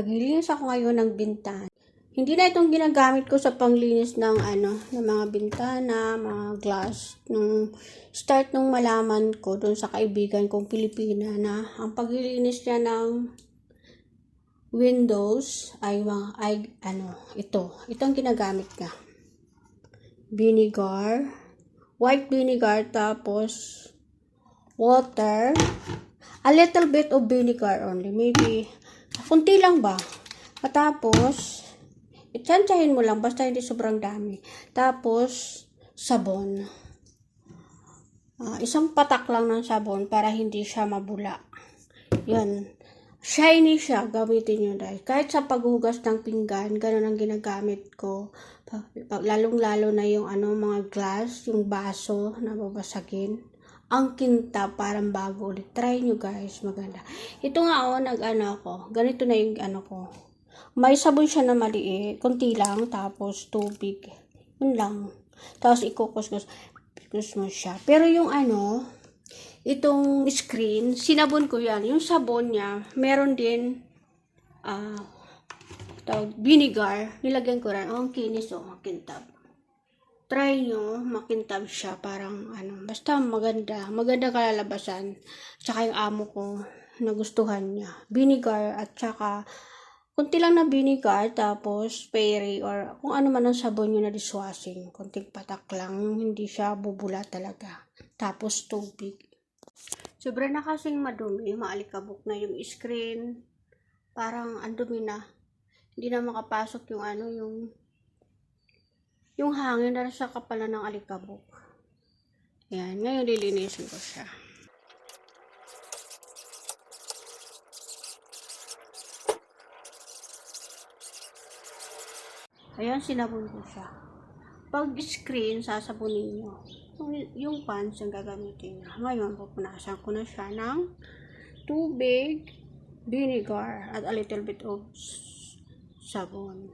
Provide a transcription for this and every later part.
Maglilinis ako ngayon ng bintana. Hindi na itong ginagamit ko sa panglinis ng ano, ng mga bintana, mga glass. Nung start nung malaman ko doon sa kaibigan kong Pilipina na ang paglilinis niya ng windows ay ay ano, ito. Ito ang ginagamit niya. Vinegar, white vinegar tapos water, a little bit of vinegar only, maybe kunti lang ba? Tapos, itsantsahin mo lang, basta hindi sobrang dami. Tapos, sabon. Ah, isang patak lang ng sabon para hindi siya mabula. Yan. Shiny siya, gamitin nyo dahil. Kahit sa paghugas ng pinggan, ganun ang ginagamit ko. Lalong-lalo na yung ano, mga glass, yung baso na babasagin. Ang kinta, parang bago ulit. Try nyo guys, maganda. Ito nga oh, nag-ano ako. Ganito na yung ano ko. May sabon siya na maliit, konti lang, tapos tubig. Yun lang. Tapos ikukuskus kus mo siya. Pero yung ano, itong screen, sinabon ko yan. Yung sabon niya, meron din, ah, tawag, vinegar. Nilagyan ko rin. Oh, ang kinis, oh, makintab. Try nyo, makintab siya. Parang, ano, basta maganda. Maganda kalalabasan. Tsaka yung amo ko, nagustuhan niya. Vinegar at tsaka, kunti lang na vinegar, tapos fairy or kung ano man ang sabon nyo na dishwashing. Kunting patak lang, hindi siya bubula talaga. Tapos tubig. Sobra na kasing madumi, maalikabok na yung screen. Parang andumi na. Hindi na makapasok yung ano, yung yung hangin na sa kapala ng alikabok. Yan, ngayon lilinisin ko siya. Ayan, sinabon ko siya. Pag screen, sasabunin nyo. Yung, yung pants yung gagamitin nyo. Ngayon, pupunasan ko na siya ng tubig, vinegar, at a little bit of sabon.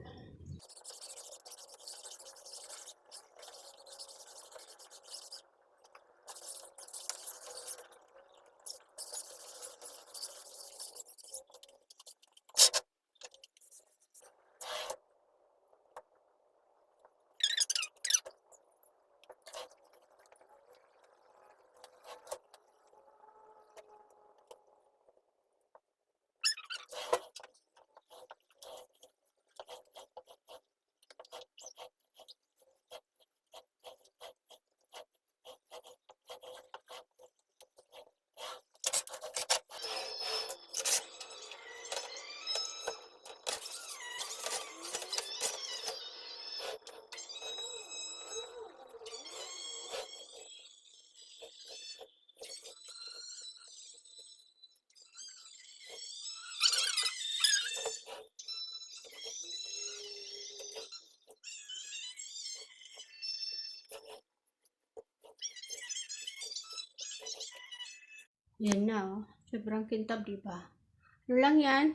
Yan na, oh. Sobrang kintab, di? Ano lang yan?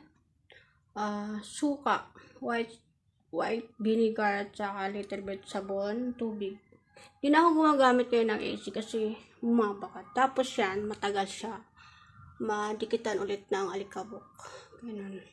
Ah, suka. White white vinegar at saka little bit sabon, tubig. Hindi na ako gumagamit ngayon ng AC kasi bumabakat. Tapos yan, matagal siya. Madikitan ulit ng alikabok. Ganun.